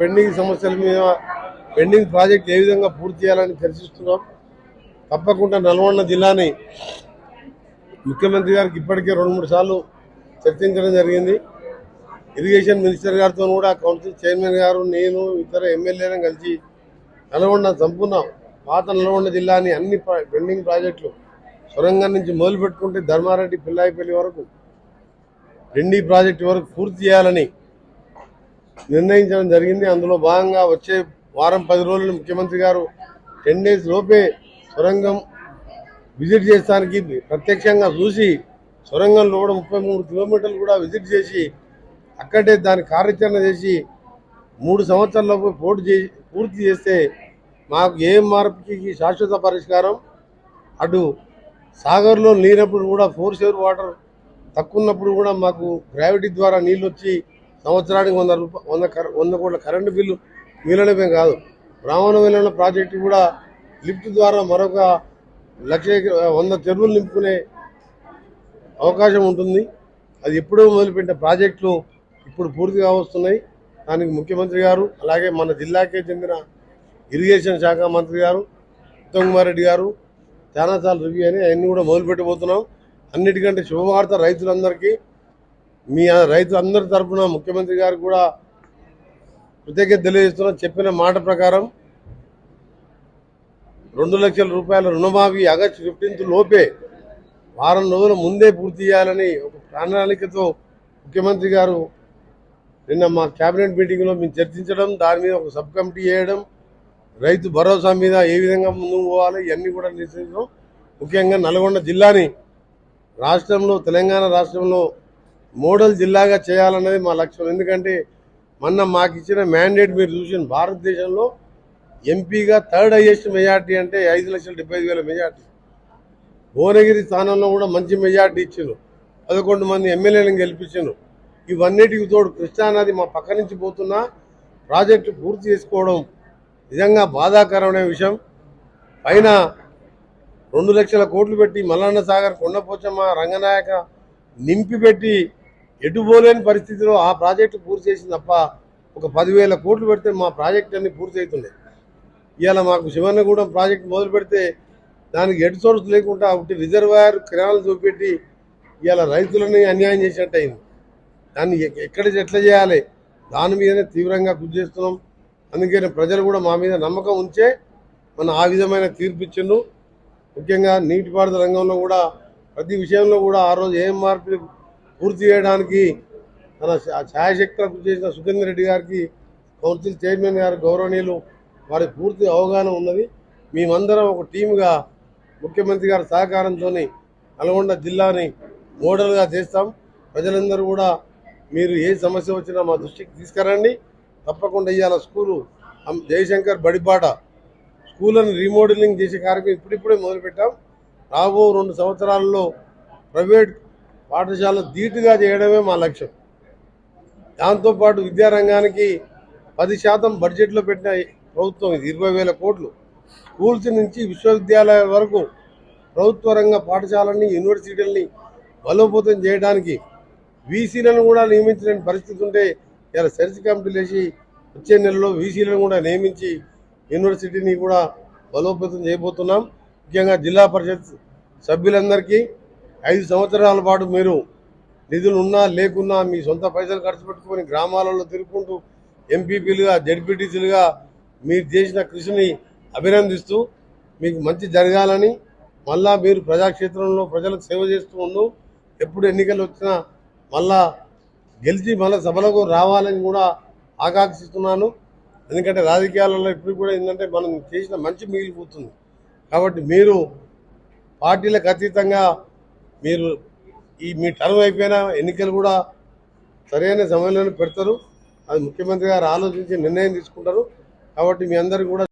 Pending సమస్యల మీద pending project ఏ విధంగా పూర్తి చేయాలని చర్చిస్తున్నాం. తప్పకుండా నల్గొండ జిల్లాని ముఖ్యమంత్రి గారికి ఇప్పటికే రెండు మూడు సార్లు చర్చించడం జరిగింది. ఇరిగేషన్ మినిస్టర్ గారితో కూడా కౌన్సిల్ చైర్మన్ గారు నేను ఇతర ఎమ్మెల్యేలను కలిసి నల్గొండ సంపూర్ణ పాత నల్గొండ జిల్లాని అన్ని ప్రా- పెండింగ్ ప్రాజెక్టులు సొరంగం నుంచి మొదలు పెట్టుకుంటే ధర్మారెడ్డి పిల్లాయిపల్లి వరకు రెండీ ప్రాజెక్టు వరకు పూర్తి చేయాలని నిర్ణయించడం జరిగింది. అందులో భాగంగా వచ్చే వారం పది రోజులు ముఖ్యమంత్రి గారు టెన్ డేస్ లోపే సొరంగం విజిట్ చేస్తానికి ప్రత్యక్షంగా చూసి సొరంగంలో కూడా ముప్పై మూడు కిలోమీటర్లు కూడా విజిట్ చేసి అక్కడే దాని కార్యాచరణ చేసి మూడు సంవత్సరాలలోపు పోటీ చేసి పూర్తి చేస్తే మాకు ఏ మార్పుకి శాశ్వత పరిష్కారం? అటు సాగర్లో నీరప్పుడు కూడా ఫోర్ షేర్ వాటర్ తక్కువ ఉన్నప్పుడు కూడా మాకు గ్రావిటీ ద్వారా నీళ్ళు వచ్చి సంవత్సరానికి వంద వంద కర- వంద కోట్ల కరెంటు బిల్లు మిగలడమే కాదు. రావణ వెల్లన ప్రాజెక్టు కూడా లిఫ్ట్ ద్వారా మరొక లక్ష వంద చెరువులు నింపుకునే అవకాశం ఉంటుంది. అది ఎప్పుడో మొదలుపెట్టిన ప్రాజెక్టులు ఇప్పుడు పూర్తిగా వస్తున్నాయి దానికి ముఖ్యమంత్రి గారు అలాగే మన జిల్లాకే చెందిన ఇరిగేషన్ శాఖ మంత్రి గారు ఉత్తమ్ కుమార్ రెడ్డి గారు చాలాసార్లు రివ్యూ అని అవన్నీ కూడా మొదలుపెట్టబోతున్నాం. అన్నిటికంటే శుభవార్త రైతులందరికీ. మీ రైతులందరి తరపున ముఖ్యమంత్రి గారు కూడా ప్రత్యేకత తెలియజేస్తున్నా. చెప్పిన మాట ప్రకారం రెండు లక్షల రూపాయల రుణమాఫీ ఆగస్టు ఫిఫ్టీన్త్ లోపే వారం రోజుల ముందే పూర్తి చేయాలని ఒక ప్రణాళికతో ముఖ్యమంత్రి గారు నిన్న మా కేబినెట్ మీటింగ్లో మేము చర్చించడం దాని మీద ఒక సబ్ కమిటీ చేయడం రైతు భరోసా మీద ఏ విధంగా ముందుకు పోవాలి ఇవన్నీ కూడా నిర్ణయించడం. ముఖ్యంగా నల్గొండ జిల్లాని రాష్ట్రంలో తెలంగాణ రాష్ట్రంలో మోడల్ జిల్లాగా చేయాలన్నది మా లక్ష్యం. ఎందుకంటే మొన్న మాకు ఇచ్చిన మ్యాండేట్ మీరు చూసిన భారతదేశంలో ఎంపీగా థర్డ్ హైయెస్ట్ మెజార్టీ అంటే ఐదు లక్షల డెబ్బై ఐదు వేల మెజార్టీ భువనగిరి స్థానంలో కూడా మంచి మెజార్టీ ఇచ్చారు పదకొండు మంది ఎమ్మెల్యేలను గెలిపించారు ఇవన్నిటికి తోడు కృష్ణానది మా పక్క నుంచి పోతున్న ప్రాజెక్టు పూర్తి చేసుకోవడం నిజంగా బాధాకరమైన విషయం. పైన రెండు లక్షల కోట్లు పెట్టి మల్లన్న సాగర్ కొండపోచమ్మ రంగనాయక నింపి పెట్టి ఎటుపోలేని పరిస్థితిలో ఆ ప్రాజెక్టు పూర్తి చేసింది తప్ప ఒక పదివేల కోట్లు పెడితే మా ప్రాజెక్ట్ అన్ని పూర్తి అవుతున్నాయి. ఇవాళ మాకు శివన్నగూడెం ప్రాజెక్ట్ మొదలు పెడితే దానికి ఎటు సోర్స్ లేకుండా ఒకటి రిజర్వాయర్ కెనాల్ చూపెట్టి ఇవాళ రైతులని అన్యాయం చేసినట్టు అయింది. దాన్ని ఎక్కడ ఎట్లా చేయాలి? దాని మీదనే తీవ్రంగా కృషి చేస్తున్నాం. అందుకని ప్రజలు కూడా మా మీద నమ్మకం ఉంచే మన ఆ విధమైన తీర్పు ఇచ్చిండు ముఖ్యంగా నీటిపారుదల రంగంలో కూడా ప్రతి విషయంలో కూడా ఆ రోజు ఏం మార్పులు పూర్తి చేయడానికి తన శా- కృషి చేసిన సుఖేందర్ రెడ్డి గారికి కౌన్సిల్ చైర్మన్ గారు గౌరవనీయులు వారికి పూర్తి అవగాహన ఉన్నది. మేమందరం ఒక టీముగా ముఖ్యమంత్రి గారి సహకారంతో నల్గొండ జిల్లాని మోడల్గా చేస్తాం. ప్రజలందరూ కూడా మీరు ఏ సమస్య వచ్చినా మా దృష్టికి తీసుకురండి. తప్పకుండా ఇవాళ స్కూలు జయశంకర్ బడిపాట స్కూళ్ళని రీమోడలింగ్ చేసే కార్యక్రమం ఇప్పుడిప్పుడే మొదలుపెట్టాం. రాబో రెండు సంవత్సరాల్లో ప్రైవేట్ పాఠశాల ధీటుగా చేయడమే మా లక్ష్యం. దాంతోపాటు విద్యారంగానికి పది శాతం బడ్జెట్లో పెట్టిన ప్రభుత్వం ఇది ఇరవై వేల కోట్లు. స్కూల్స్ నుంచి విశ్వవిద్యాలయాల వరకు ప్రభుత్వ రంగ పాఠశాలని యూనివర్సిటీలని బలోపేతం చేయడానికి వీసీలను కూడా నియమించలేని పరిస్థితి ఉంటే ఇలా సెర్చ్ కమిటీలు వేసి వచ్చే నెలలో వీసీలను కూడా నియమించి యూనివర్సిటీని కూడా బలోపేతం చేయబోతున్నాం. ముఖ్యంగా జిల్లా పరిషత్ సభ్యులందరికీ ఐదు సంవత్సరాల పాటు మీరు నిధులు ఉన్నా లేకున్నా మీ సొంత పైసలు ఖర్చు పెట్టుకొని గ్రామాలలో తిరుగుకుంటూ ఎంపీపీలుగా జడ్పీటీసీలుగా మీరు చేసిన కృషిని అభినందిస్తూ మీకు మంచి జరగాలని మళ్ళా మీరు ప్రజాక్షేత్రంలో ప్రజలకు సేవ చేస్తూ ఉండు. ఎప్పుడు ఎన్నికలు వచ్చినా మళ్ళా గెలిచి మళ్ళీ సభలకు రావాలని కూడా ఆకాంక్షిస్తున్నాను. ఎందుకంటే రాజకీయాలలో ఇప్పుడు కూడా ఏంటంటే మనం చేసిన మంచి మిగిలిపోతుంది. కాబట్టి మీరు పార్టీలకు అతీతంగా మీరు ఈ మీ టర్మ్ అయిపోయిన ఎన్నికలు కూడా సరైన సమయంలోనే పెడతారు. అది ముఖ్యమంత్రి గారు ఆలోచించి నిర్ణయం తీసుకుంటారు. కాబట్టి మీ అందరికీ కూడా